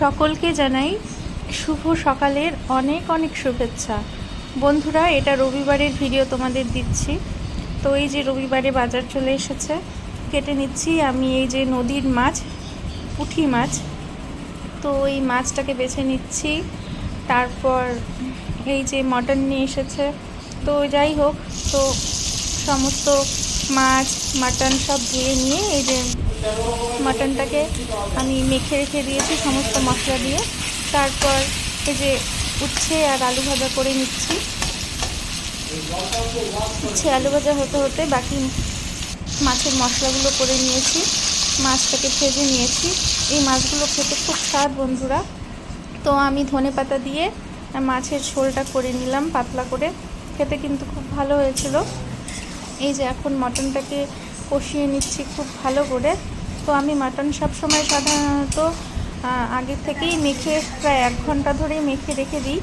সকলকে জানাই শুভ সকালের অনেক অনেক শুভেচ্ছা। বন্ধুরা, এটা রবিবারের ভিডিও তোমাদের দিচ্ছি। তো এই যে রবিবারে বাজার চলে এসেছে, কেটে নিচ্ছি আমি এই যে নদীর মাছ পুঁটি মাছ। তো এই মাছটাকে বেছে নিচ্ছি। তারপর এই যে মটন নিয়ে এসেছে। তো যাই হোক, তো সমস্ত মাছ, মাটন সব ধুয়ে নিয়ে এই যে মাটনটাকে আমি মেখে রেখে দিয়েছি সমস্ত মশলা দিয়ে। তারপর এই যে উচ্ছে আর আলু ভাজা করে নিচ্ছি। উচ্ছে, আলু ভাজা হতে হতে বাকি মাছের মশলাগুলো করে নিয়েছি। মাছটাকে ভেজে নিয়েছি। এই মাছগুলো খেতে খুব স্বাদ বন্ধুরা। তো আমি ধনে পাতা দিয়ে মাছের ঝোলটা করে নিলাম পাতলা করে। খেতে কিন্তু খুব ভালো হয়েছিল। এই যে এখন মটনটাকে কষিয়ে নিচ্ছি খুব ভালো করে। তো আমি মাটন সবসময় সাধারণত আগে থেকেই মেখে প্রায় এক ঘণ্টা ধরেই মেখে রেখে দিই।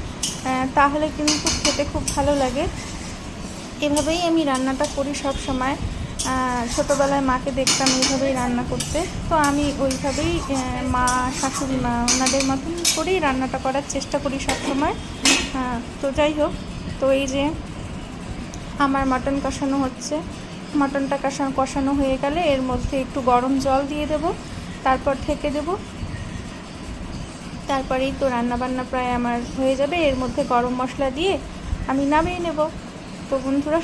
তাহলে কিন্তু খেতে খুব ভালো লাগে। এভাবেই আমি রান্নাটা করি সব সময়। ছোটোবেলায় মাকে দেখতাম এইভাবেই রান্না করতে। তো আমি ওইভাবেই মা, শাশুড়ি মা ওনাদের মতন করেই রান্নাটা করার চেষ্টা করি সব সময়। তো যাই হোক, তো এই যে আমার মাটন কষানো হচ্ছে। মাটনটা কষানো কষানো হয়ে গেলে এর মধ্যে একটু গরম জল দিয়ে দেব, তারপর থেকে দেব। তারপরেই তো রান্নাবান্না প্রায় আমার হয়ে যাবে, এর মধ্যে গরম মশলা দিয়ে আমি নামিয়ে নেব। তো বন্ধুরা